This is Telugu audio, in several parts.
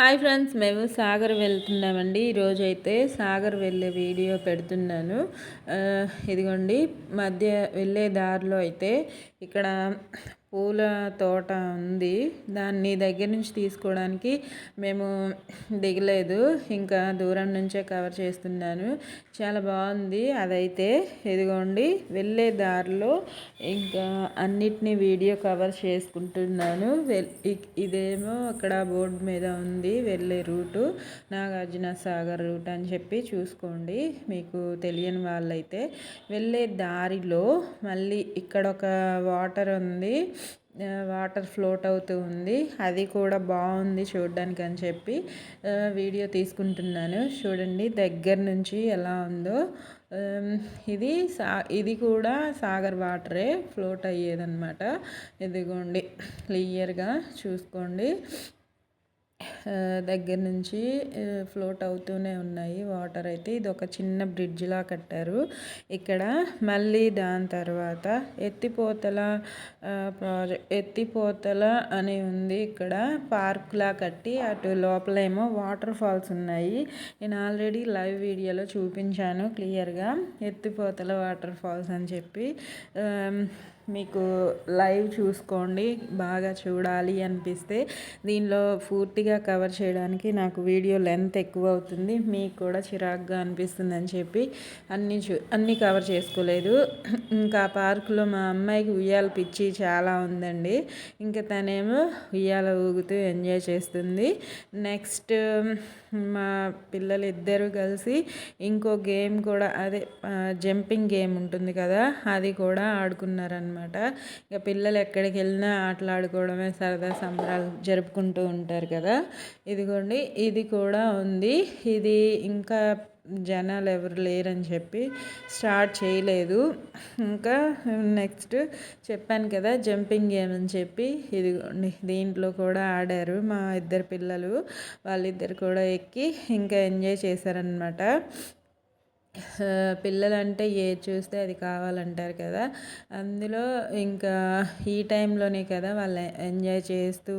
హాయ్ ఫ్రెండ్స్ మేము సాగర్ వెళ్తున్నామండి. ఈరోజు అయితే సాగర్ వెళ్ళే వీడియో పెడుతున్నాను. ఇదిగోండి మధ్య వెళ్ళే దారిలో అయితే ఇక్కడ పూల తోట ఉంది. దాన్ని దగ్గర నుంచి తీసుకోవడానికి మేము దిగలేదు. ఇంకా దూరం నుంచే కవర్ చేస్తున్నాను. చాలా బాగుంది. అదైతే ఇదిగోండి వెళ్ళే దారిలో ఇంకా అన్నిటినీ వీడియో కవర్ చేసుకుంటున్నాను. ఇదేమో అక్కడ బోర్డు మీద ఉంది. వెళ్ళే రూటు నాగార్జున సాగర్ రూట్ అని చెప్పి చూసుకోండి. మీకు తెలియని వాళ్ళైతే వెళ్ళే దారిలో మళ్ళీ ఇక్కడ ఒక వాటర్ ఉంది. వాటర్ ఫ్లోట్ అవుతూ ఉంది. అది కూడా బాగుంది చూడడానికి అని చెప్పి వీడియో తీసుకుంటున్నాను. చూడండి దగ్గర నుంచి ఎలా ఉందో. ఇది సా ఇది కూడా సాగర్ వాటరే ఫ్లోట్ అయ్యేదన్నమాట. ఇదిగోండి క్లియర్గా చూసుకోండి. దగ్గర నుంచి ఫ్లోట్ అవుతూనే ఉన్నాయి. వాటర్ అయితే ఇది ఒక చిన్న బ్రిడ్జ్లా కట్టారు. ఇక్కడ మళ్ళీ దాని తర్వాత ఎత్తిపోతల ప్రాజెక్ట్ ఎత్తిపోతల అని ఉంది. ఇక్కడ పార్క్లా కట్టి అటు లోపలేమో వాటర్ ఫాల్స్ ఉన్నాయి. నేను ఆల్రెడీ లైవ్ వీడియోలో చూపించాను క్లియర్గా ఎత్తిపోతల వాటర్ ఫాల్స్ అని చెప్పి మీకు లైవ్ చూసుకోండి బాగా చూడాలి అనిపిస్తే దీనిలో పూర్తిగా కవర్ చేయడానికి నాకు వీడియో లెంత్ ఎక్కువ అవుతుంది మీకు కూడా చిరాగ్గా అనిపిస్తుంది అని చెప్పి అన్నీ చూ అన్నీ కవర్ చేసుకోలేదు. ఇంకా పార్కులో మా అమ్మాయికి ఉయ్యాల పిచ్చి చాలా ఉందండి. ఇంకా తనేమో ఉయ్యాల ఊగుతూ ఎంజాయ్ చేస్తుంది. నెక్స్ట్ మా పిల్లలు ఇద్దరు కలిసి ఇంకో గేమ్ కూడా అదే జంపింగ్ గేమ్ ఉంటుంది కదా అది కూడా ఆడుకున్నారనమాట ఇక పిల్లలు ఎక్కడికి వెళ్ళినా ఆటలాడుకోవడమే సరదా సంబరాలు జరుపుకుంటూ ఉంటారు కదా. ఇదిగోండి ఇది కూడా ఉంది. ఇది ఇంకా జనాలు ఎవరు లేరని చెప్పి స్టార్ట్ చేయలేదు. ఇంకా నెక్స్ట్ చెప్పాను కదా జంపింగ్ గేమ్ అని చెప్పి. ఇదిగోండి దీంట్లో కూడా ఆడారు మా ఇద్దరు పిల్లలు. వాళ్ళిద్దరు కూడా ఎక్కి ఇంకా ఎంజాయ్ చేశారనమాట పిల్లలంటే ఏది చూస్తే అది కావాలంటారు కదా. అందులో ఇంకా ఈ టైంలోనే కదా వాళ్ళు ఎంజాయ్ చేస్తూ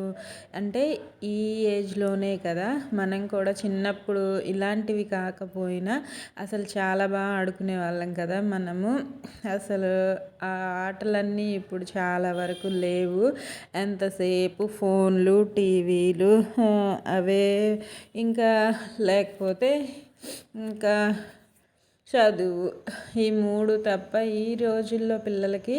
అంటే ఈ ఏజ్లోనే కదా మనం కూడా చిన్నప్పుడు ఇలాంటివి కాకపోయినా అసలు చాలా బాగా ఆడుకునే వాళ్ళం కదా మనము. అసలు ఆ ఆటలన్నీ ఇప్పుడు చాలా వరకు లేవు. ఎంతసేపు ఫోన్లు టీవీలు అవే ఇంకా లేకపోతే ఇంకా చదువు. ఈ మూడు తప్ప ఈ రోజుల్లో పిల్లలకి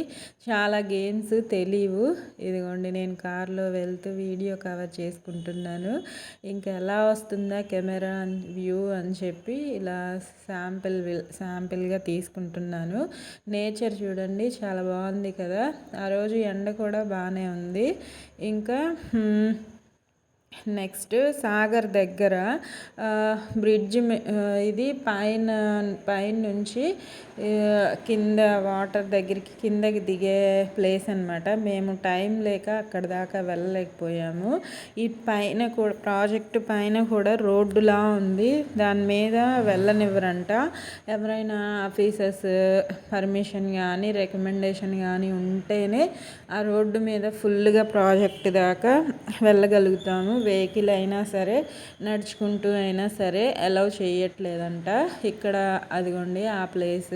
చాలా గేమ్స్ తెలియవు ఇదిగోండి నేను కారులో వెళ్తూ వీడియో కవర్ చేసుకుంటున్నాను. ఇంకా ఎలా వస్తుందా కెమెరా వ్యూ అని చెప్పి ఇలా శాంపిల్ శాంపిల్గా తీసుకుంటున్నాను. నేచర్ చూడండి చాలా బాగుంది కదా. ఆ రోజు ఎండ కూడా బాగానే ఉంది. ఇంకా నెక్స్ట్ సాగర్ దగ్గర బ్రిడ్జ్ ఇది పైన పైన నుంచి కింద వాటర్ దగ్గరికి కిందకి దిగే ప్లేస్ అనమాట మేము టైం లేక అక్కడ దాకా వెళ్ళలేకపోయాము. ఈ పైన కూడా ప్రాజెక్టు పైన కూడా రోడ్డులా ఉంది. దాని మీద వెళ్ళనివ్వరంట. ఎవరైనా ఆఫీసర్స్ పర్మిషన్ కానీ రికమెండేషన్ కానీ ఉంటేనే ఆ రోడ్డు మీద ఫుల్గా ప్రాజెక్ట్ దాకా వెళ్ళగలుగుతాము. వెహికల్ అయినా సరే నడుచుకుంటూ అయినా సరే అలౌ చేయట్లేదంట. ఇక్కడ అదిగోండి ఆ ప్లేస్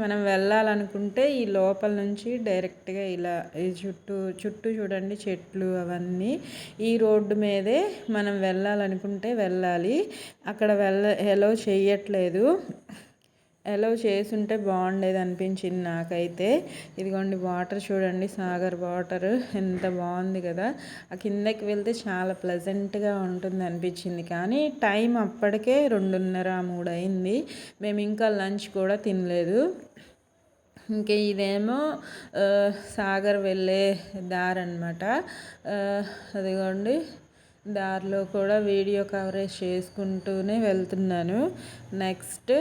మనం వెళ్ళాలనుకుంటే ఈ లోపల నుంచి డైరెక్ట్గా ఇలా ఈ చుట్టూ చుట్టూ చూడండి చెట్లు అవన్నీ. ఈ రోడ్డు మీదే మనం వెళ్ళాలనుకుంటే వెళ్ళాలి. అక్కడ వెళ్ళ ఎలవ్ చేయట్లేదు. అలౌ చేసుంటే బాగుండేది అనిపించింది నాకైతే. ఇదిగోండి వాటర్ చూడండి సాగర్ వాటర్ ఎంత బాగుంది కదా. ఆ కిందకి వెళ్తే చాలా ప్లెజెంట్గా ఉంటుంది అనిపించింది. కానీ టైం అప్పటికే రెండున్నర మూడు అయింది. మేము ఇంకా లంచ్ కూడా తినలేదు. ఇంకా ఇదేమో సాగర్ వెళ్ళే దారి అనమాట అదిగోండి. దారిలో కూడా వీడియో కవరేజ్ చేసుకుంటూనే వెళ్తున్నాను. నెక్స్ట్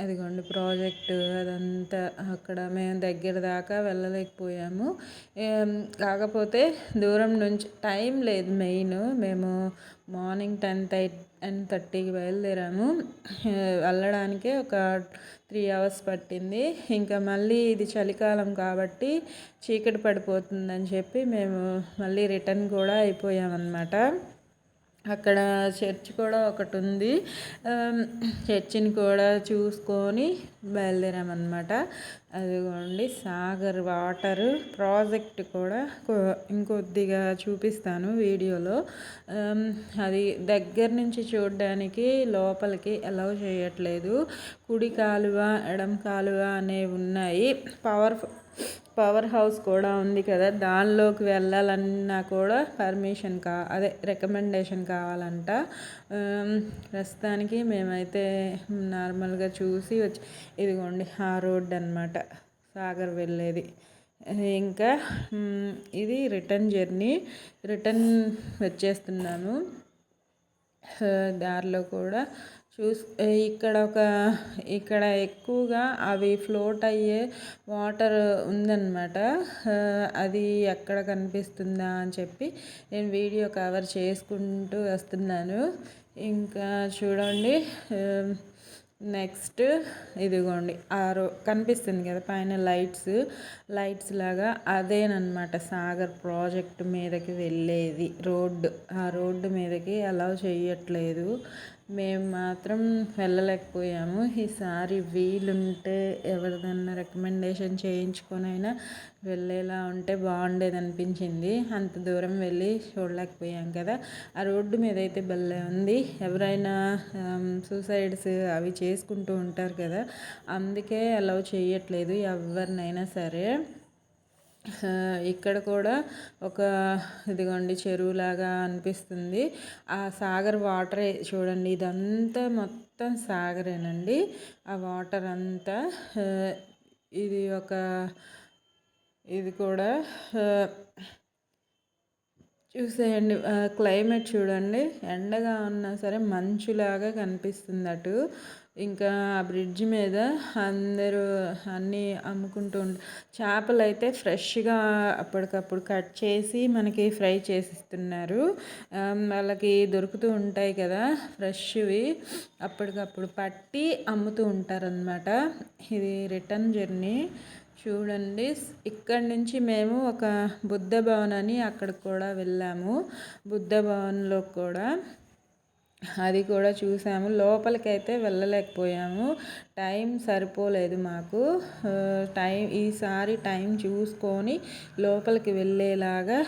అదిగోండి ప్రాజెక్టు అదంతా అక్కడ మేము దగ్గర దాకా వెళ్ళలేకపోయాము. కాకపోతే దూరం నుంచి టైం లేదు మెయిన్. మేము మార్నింగ్ టెన్ థర్టీ అండ్ థర్టీకి బయలుదేరాము. వెళ్ళడానికే ఒక త్రీ అవర్స్ పట్టింది. ఇంకా మళ్ళీ ఇది చలికాలం కాబట్టి చీకటి పడిపోతుందని చెప్పి మేము మళ్ళీ రిటర్న్ కూడా అయిపోయామన్నమాట. అక్కడ చర్చ్ కూడా ఒకటి ఉంది చర్చిని కూడా చూసుకొని బయలుదేరామన్నమాట. అదిగోండి సాగర్ వాటర్ ప్రాజెక్ట్ కూడా ఇంకొద్దిగా చూపిస్తాను వీడియోలో. అది దగ్గర నుంచి చూడడానికి లోపలికి అలౌ చేయట్లేదు. కుడి కాలువ ఎడం కాలువ అనేవి ఉన్నాయి. పవర్ పవర్ హౌస్ కూడా ఉంది కదా దానిలోకి వెళ్ళాలన్నా కూడా పర్మిషన్ కా అదే రికమెండేషన్ కావాలంట. ప్రస్తుతానికి మేమైతే నార్మల్గా చూసి వచ్చి ఇదిగోండి ఆ రోడ్ అనమాట సాగర్ వెళ్ళేది. ఇంకా ఇది రిటర్న్ జర్నీ రిటర్న్ వచ్చేస్తున్నాను దారిలో కూడా చూస్ ఇక్కడ ఒక ఇక్కడ ఎక్కువగా అవి ఫ్లోట్ అయ్యే వాటర్ ఉందన్నమాట. అది ఎక్కడ కనిపిస్తుందా అని చెప్పి నేను వీడియో కవర్ చేసుకుంటూ వస్తున్నాను. ఇంకా చూడండి నెక్స్ట్ ఇదిగోండి ఆరో కనిపిస్తుంది కదా పైన లైట్స్. లైట్స్ లాగా అదేనమాట సాగర్ ప్రాజెక్ట్ మీదకి వెళ్ళేది. రోడ్డు ఆ రోడ్డు మీదకి అలౌ చేయట్లేదు మేము మాత్రం వెళ్ళలేకపోయాము. ఈసారి వీలుంటే ఎవరిదన్నా రికమెండేషన్ చేయించుకొనైనా వెళ్ళేలా ఉంటే బాగుండేది అనిపించింది అంత దూరం వెళ్ళి చూడలేకపోయాం కదా. ఆ రోడ్డు మీద అయితే భలే ఉంది. ఎవరైనా సూసైడ్స్ అవి చేసుకుంటూ ఉంటారు కదా. అందుకే అలౌ చేయట్లేదు ఎవరినైనా సరే. ఇక్కడ కూడా ఒక ఇదిగోండి చెరువులాగా అనిపిస్తుంది. ఆ సాగర్ వాటరే చూడండి ఇదంతా మొత్తం సాగరేనండి. ఆ వాటర్ అంతా ఇది ఒక ఇది కూడా చూసేయండి. క్లైమేట్ చూడండి ఎండగా ఉన్నా సరే మంచులాగా కనిపిస్తుంది అటు. ఇంకా ఆ బ్రిడ్జ్ మీద అందరూ అన్నీ అమ్ముకుంటూ చేపలు అయితే ఫ్రెష్గా అప్పటికప్పుడు కట్ చేసి మనకి ఫ్రై చేసిస్తున్నారు. వాళ్ళకి దొరుకుతూ ఉంటాయి కదా ఫ్రెష్వి. అప్పటికప్పుడు పట్టి అమ్ముతూ ఉంటారనమాట ఇది రిటర్న్ జర్నీ. చూడండి ఇక్కడ నుంచి మేము ఒక బుద్ధ భవన్ అని అక్కడికి కూడా వెళ్ళాము. బుద్ధ భవన్లో కూడా. అది కూడా చూసాము. లోపలికైతే వెళ్ళలేకపోయాము. టైం సరిపోలేదు మాకు. టైం ఈసారి టైం చూసుకొని లోపలికి వెళ్ళేలాగా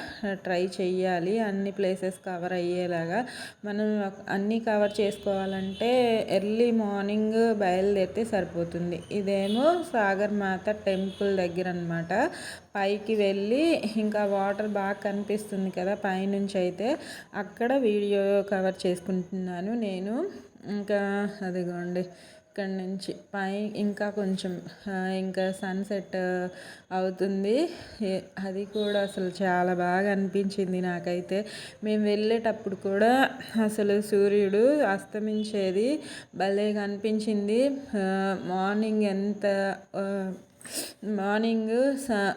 ట్రై చేయాలి అన్ని ప్లేసెస్ కవర్ అయ్యేలాగా. మనం అన్నీ కవర్ చేసుకోవాలంటే ఎర్లీ మార్నింగ్ బయలుదేరితే సరిపోతుంది. ఇదేమో సాగర్ మాత టెంపుల్ దగ్గర అనమాట పైకి వెళ్ళి ఇంకా వాటర్ బాగా కనిపిస్తుంది కదా పైనుంచి అయితే. అక్కడ వీడియో కవర్ చేసుకుంటున్నాను నేను. ఇంకా అదిగోండి. ఇక్కడ నుంచి. పై ఇంకా కొంచెం ఇంకా సన్సెట్ అవుతుంది. అది కూడా అసలు చాలా బాగా అనిపించింది నాకైతే. మేము వెళ్ళేటప్పుడు కూడా అసలు సూర్యుడు అస్తమించేది భలే కనిపించింది మార్నింగ్ ఎంత మార్నింగ్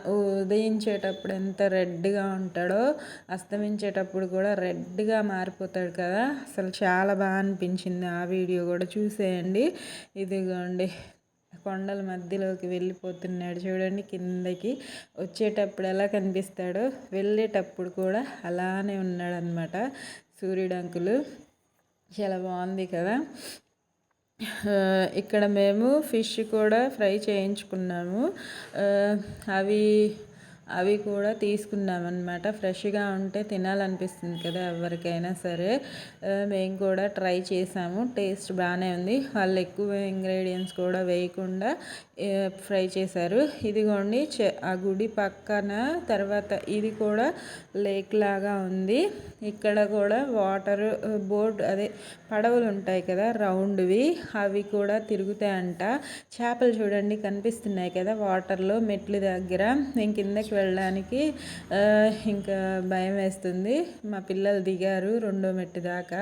ఉదయించేటప్పుడు ఎంత రెడ్గా ఉంటాడో అస్తమించేటప్పుడు కూడా రెడ్గా మారిపోతాడు కదా. అసలు చాలా బాగా అనిపించింది ఆ వీడియో కూడా చూసేయండి. ఇదిగోండి కొండల మధ్యలోకి వెళ్ళిపోతున్నాడు చూడండి కిందకి వచ్చేటప్పుడు ఎలా కనిపిస్తాడో వెళ్ళేటప్పుడు కూడా అలానే ఉన్నాడనమాట సూర్యుడు అంకులు. చాలా బాగుంది కదా. ఇక్కడ మేము ఫిష్ కూడా ఫ్రై చేయించుకున్నాము. అవి అవి కూడా తీసుకున్నాం అనమాట ఫ్రెష్గా ఉంటే తినాలనిపిస్తుంది కదా ఎవరికైనా సరే. మేము కూడా ట్రై చేసాము. టేస్ట్ బాగానే ఉంది. వాళ్ళు ఎక్కువ ఇంగ్రీడియంట్స్ కూడా వేయకుండా ఫ్రై చేశారు. ఇదిగోండి ఆ గుడి పక్కన తర్వాత ఇది కూడా లేక్ లాగా ఉంది. ఇక్కడ కూడా వాటర్ బోర్డ్ అదే పడవలు ఉంటాయి కదా రౌండ్వి. అవి కూడా తిరుగుతాయంట. చేపలు చూడండి కనిపిస్తున్నాయి కదా వాటర్లో మెట్లు దగ్గర. నేను కిందకి వెళ్ళడానికి ఇంకా భయం వేస్తుంది. మా పిల్లలు దిగారు రెండో మెట్టు దాకా.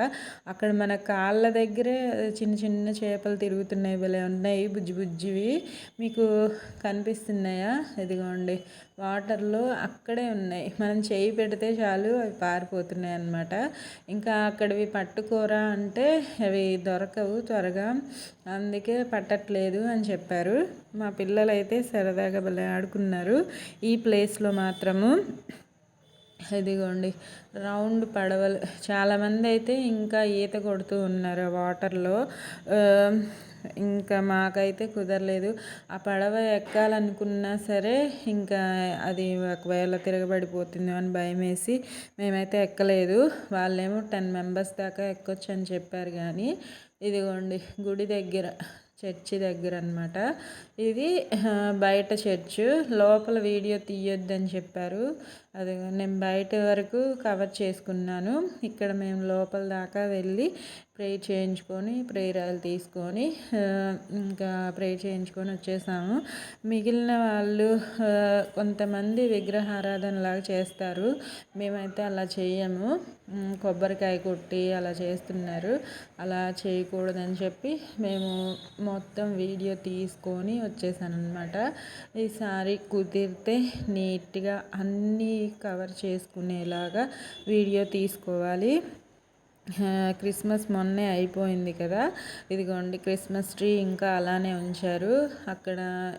అక్కడ మన కాళ్ళ దగ్గరే చిన్న చిన్న చేపలు తిరుగుతున్నాయి భలే ఉన్నాయి బుజ్జి బుజ్జివి. మీకు కనిపిస్తున్నాయా? ఇదిగోండి. వాటర్లో అక్కడే ఉన్నాయి. మనం చేయి పెడితే చాలు అవి పారిపోతున్నాయి అన్నమాట. ఇంకా అక్కడవి పట్టుకోరా అంటే అవి దొరకవు త్వరగా. అందుకే పట్టట్లేదు అని చెప్పారు. మా పిల్లలైతే సరదాగా భలే ఆడుకున్నారు. ఈ ప్లేస్లో మాత్రము. ఇదిగోండి. రౌండ్ పడవలు. చాలామంది అయితే ఇంకా ఈత కొడుతూ ఉన్నారు వాటర్లో. ఇంకా మాకైతే కుదరలేదు. ఆ పడవ ఎక్కాలనుకున్నా సరే ఇంకా అది ఒకవేళ తిరగబడిపోతుందో అని భయం వేసి మేమైతే ఎక్కలేదు. వాళ్ళేమో టెన్ మెంబర్స్ దాకా ఎక్కొచ్చు అని చెప్పారు కానీ ఇదిగోండి గుడి దగ్గర చర్చి దగ్గర అనమాట ఇది బయట చర్చ్ లోపల వీడియో తీయొద్దని చెప్పారు. అది నేను బయట వరకు కవర్ చేసుకున్నాను. ఇక్కడ మేము లోపల దాకా వెళ్ళి ప్రే చేయించుకొని ప్రేయరాలు తీసుకొని ఇంకా ప్రే చేయించుకొని వచ్చేసాము. మిగిలిన వాళ్ళు కొంతమంది విగ్రహారాధనలాగా చేస్తారు. మేమైతే అలా చేయము కొబ్బరికాయ కొట్టి అలా చేస్తున్నారు. అలా చేయకూడదని చెప్పి మేము మొత్తం వీడియో తీసుకొని వచ్చేసాను అనమాట ఈసారి కుదిరితే నీట్గా అన్నీ కవర్ చేసుకునేలాగా వీడియో తీసుకోవాలి. క్రిస్మస్ మొన్నే అయిపోయింది కదా. ఇదిగోండి క్రిస్మస్ ట్రీ ఇంకా అలానే ఉంచారు. అక్కడ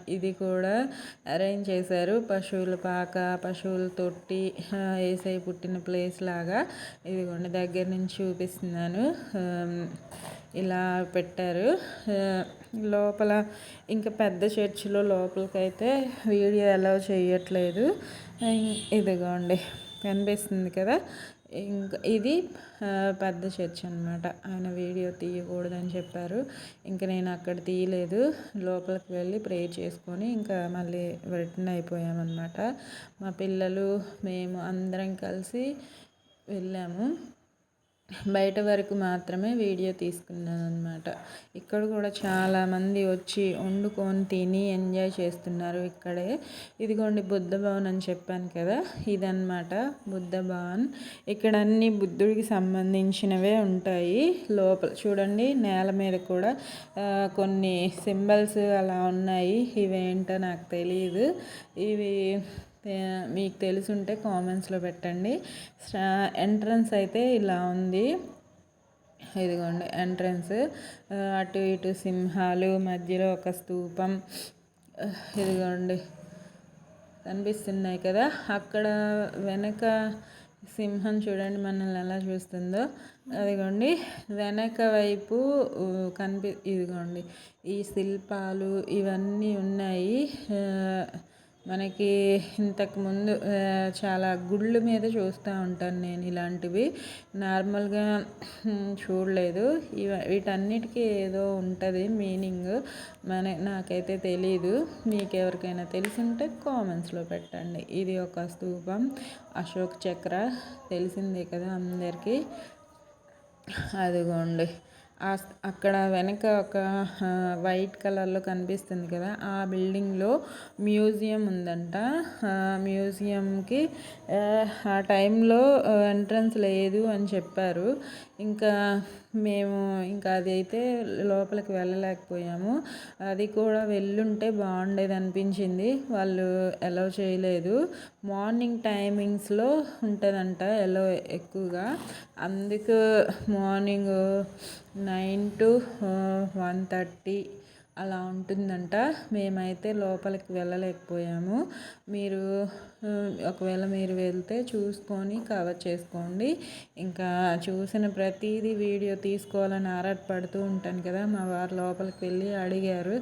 ఇది కూడా అరేంజ్ చేశారు. పశువుల పాక పశువుల తొట్టి ఏసై పుట్టిన ప్లేస్ లాగా ఇదిగోండి దగ్గర నుంచి చూపిస్తున్నాను. ఇలా పెట్టారు. లోపల ఇంకా పెద్ద చర్చిలో లోపలికైతే వీడియో అలౌ చేయట్లేదు. ఇదిగోండి కనిపిస్తుంది కదా. ఇంకా ఇది పెద్ద చర్చ్ అనమాట ఆయన వీడియో తీయకూడదని చెప్పారు. ఇంకా నేను అక్కడ తీయలేదు. లోపలికి వెళ్ళి ప్రే చేసుకొని ఇంకా మళ్ళీ రిటర్న్ అయిపోయామన్నమాట. మా పిల్లలు మేము అందరం కలిసి వెళ్ళాము. బయట వరకు మాత్రమే వీడియో తీసుకున్నాను అనమాట ఇక్కడ కూడా చాలామంది వచ్చి వండుకొని తిని ఎంజాయ్ చేస్తున్నారు ఇక్కడే. ఇదిగోండి బుద్ధ భవన్ అని చెప్పాను కదా ఇదన్నమాట బుద్ధ భవన్. ఇక్కడ అన్ని బుద్ధుడికి సంబంధించినవే ఉంటాయి లోపల. చూడండి నేల మీద కూడా కొన్ని సింబల్స్ అలా ఉన్నాయి. ఇవేంటో నాకు తెలియదు ఇవి మీకు తెలుసుంటే కామెంట్స్లో పెట్టండి. ఎంట్రన్స్ అయితే ఇలా ఉంది. ఇదిగోండి ఎంట్రన్స్. అటు ఇటు సింహాలు మధ్యలో ఒక స్తూపం ఇదిగోండి కనిపిస్తున్నాయి కదా. అక్కడ వెనక సింహం చూడండి మనల్ని ఎలా చూస్తుందో. అదిగోండి వెనక వైపు కనిపి ఇదిగోండి ఈ శిల్పాలు ఇవన్నీ ఉన్నాయి. మనకి ఇంతకుముందు చాలా గుళ్ళు మీద చూస్తూ ఉంటాను నేను ఇలాంటివి. నార్మల్గా చూడలేదు. ఇవ వీటన్నిటికీ ఏదో ఉంటుంది మీనింగ్. మన నాకైతే తెలీదు. మీకు ఎవరికైనా తెలిసింటే కామెంట్స్లో పెట్టండి. ఇది ఒక స్తూపం అశోక్ చక్ర. తెలిసిందే కదా అందరికీ? అదిగోండి. అక్కడ వెనక ఒక వైట్ కలర్లో కనిపిస్తుంది కదా ఆ బిల్డింగ్లో మ్యూజియం ఉందంట. మ్యూజియంకి ఆ టైంలో ఎంట్రన్స్ లేదు అని చెప్పారు. ఇంకా మేము ఇంకా అది అయితే లోపలికి వెళ్ళలేకపోయాము. అది కూడా వెళ్ళుంటే బాగుండేది అనిపించింది. వాళ్ళు ఎలవ్ చేయలేదు. మార్నింగ్ టైమింగ్స్లో ఉంటుందంట ఎలో ఎక్కువగా. అందుకు morning nine to one thirty అలా ఉంటుందంట. మేమైతే లోపలికి వెళ్ళలేకపోయాము. మీరు ఒకవేళ మీరు వెళ్తే చూసుకొని కవర్ చేసుకోండి. ఇంకా చూసిన ప్రతిదీ వీడియో తీసుకోవాలని ఆరాటపడుతూ ఉంటాను కదా. మా వారు లోపలికి వెళ్ళి అడిగారు.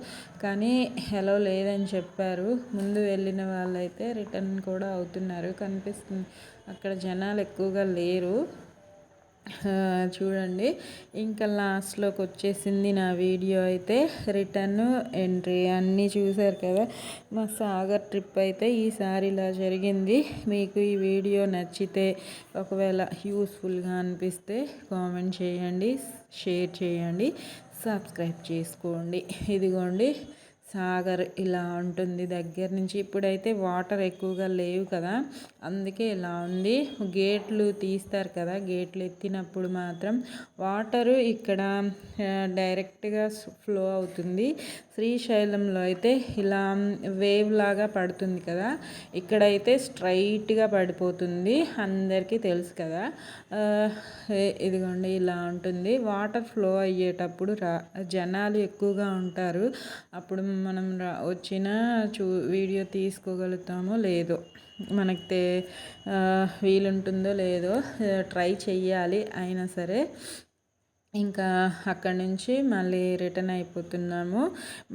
కానీ హలో లేదని చెప్పారు. ముందు వెళ్ళిన వాళ్ళైతే రిటర్న్ కూడా అవుతున్నారు. కనిపిస్తుంది. అక్కడ జనాలు ఎక్కువగా లేరు. చూడండి. ఇంకా లాస్ట్లోకి వచ్చేసింది నా వీడియో అయితే. రిటర్న్ ఎంట్రీ అన్నీ చూశారు కదా. మా సాగర్ ట్రిప్ అయితే ఈసారి ఇలా జరిగింది. మీకు ఈ వీడియో నచ్చితే ఒకవేళ యూస్ఫుల్గా అనిపిస్తే కామెంట్ చేయండి షేర్ చేయండి సబ్స్క్రైబ్ చేసుకోండి. ఇదిగోండి. సాగర్ ఇలా ఉంటుంది దగ్గర నుంచి. ఇప్పుడైతే వాటర్ ఎక్కువగా లేవు కదా. అందుకే ఇలా ఉంది. గేట్లు తీస్తారు కదా. గేట్లు ఎత్తినప్పుడు మాత్రం వాటరు ఇక్కడ డైరెక్ట్గా ఫ్లో అవుతుంది. శ్రీశైలంలో అయితే ఇలా వేవ్ లాగా పడుతుంది కదా. ఇక్కడైతే స్ట్రైట్గా పడిపోతుంది. అందరికీ తెలుసు కదా. ఇదిగోండి ఇలా ఉంటుంది. వాటర్ ఫ్లో అయ్యేటప్పుడు రా జనాలు ఎక్కువగా ఉంటారు. అప్పుడు మనం వచ్చిన చూ వీడియో తీసుకోగలుగుతామో లేదో. మనకి తే వీలుంటుందో లేదో ట్రై చెయ్యాలి అయినా సరే. ఇంకా అక్కడి నుంచి మళ్ళీ రిటర్న్ అయిపోతున్నాము.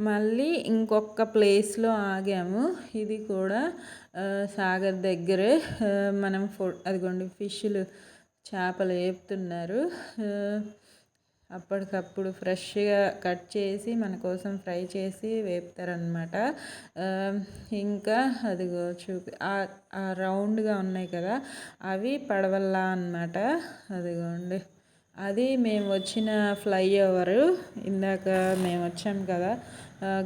మళ్ళీ ఇంకొక ప్లేస్లో ఆగాము. ఇది కూడా సాగర్ దగ్గరే. మనం ఫో అదిగోండి ఫిష్లు చేపలు వేపుతున్నారు. అప్పటికప్పుడు ఫ్రెష్గా కట్ చేసి మన కోసం ఫ్రై చేసి వేపుతారనమాట ఇంకా అదిగో చూపి ఆ రౌండ్గా ఉన్నాయి కదా అవి పడవల్లా అనమాట అదిగోండి. అది మేము వచ్చిన ఫ్లైఓవర్ ఇందాక మేము వచ్చాం కదా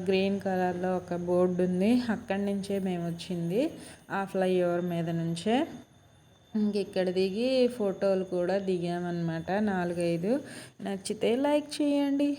గ్రీన్ కలర్లో ఒక బోర్డు ఉంది అక్కడి నుంచే మేము వచ్చింది ఆ ఫ్లైఓవర్ మీద నుంచే. ఇక్కడ దిగి ఫోటోలు కూడా దిగామన్నమాట. నాలుగైదు. నచ్చితే లైక్ చేయండి.